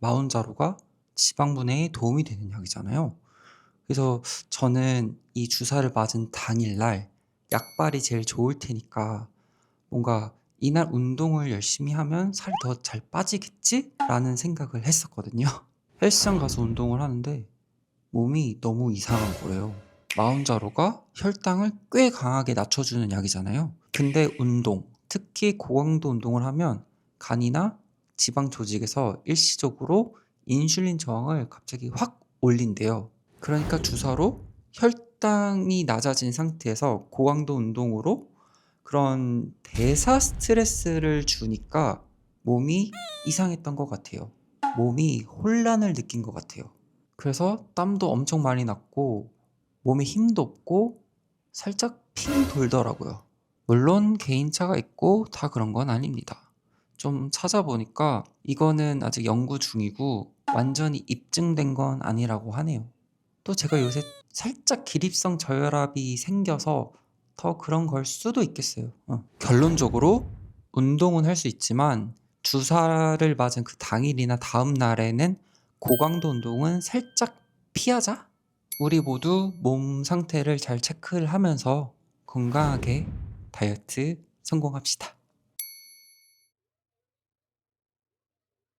마운자로가 지방 분해에 도움이 되는 약이잖아요. 그래서 저는 이 주사를 맞은 당일날 약발이 제일 좋을 테니까 뭔가 이날 운동을 열심히 하면 살이 더 잘 빠지겠지 라는 생각을 했었거든요. 헬스장 가서 운동을 하는데 몸이 너무 이상한 거예요. 마운자로가 혈당을 꽤 강하게 낮춰주는 약이잖아요. 근데 운동, 특히 고강도 운동을 하면 간이나 지방 조직에서 일시적으로 인슐린 저항을 갑자기 확 올린대요. 그러니까 주사로 혈당이 낮아진 상태에서 고강도 운동으로 그런 대사 스트레스를 주니까 몸이 이상했던 것 같아요. 몸이 혼란을 느낀 것 같아요. 그래서 땀도 엄청 많이 났고 몸에 힘도 없고 살짝 핑 돌더라고요. 물론 개인차가 있고 다 그런 건 아닙니다. 좀 찾아보니까 이거는 아직 연구 중이고 완전히 입증된 건 아니라고 하네요. 또 제가 요새 살짝 기립성 저혈압이 생겨서 더 그런 걸 수도 있겠어요. 어. 결론적으로 운동은 할 수 있지만 주사를 맞은 그 당일이나 다음 날에는 고강도 운동은 살짝 피하자. 우리 모두 몸 상태를 잘 체크를 하면서 건강하게 다이어트 성공합시다.